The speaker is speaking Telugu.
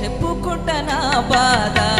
చెప్పుకుంట నా బాధ.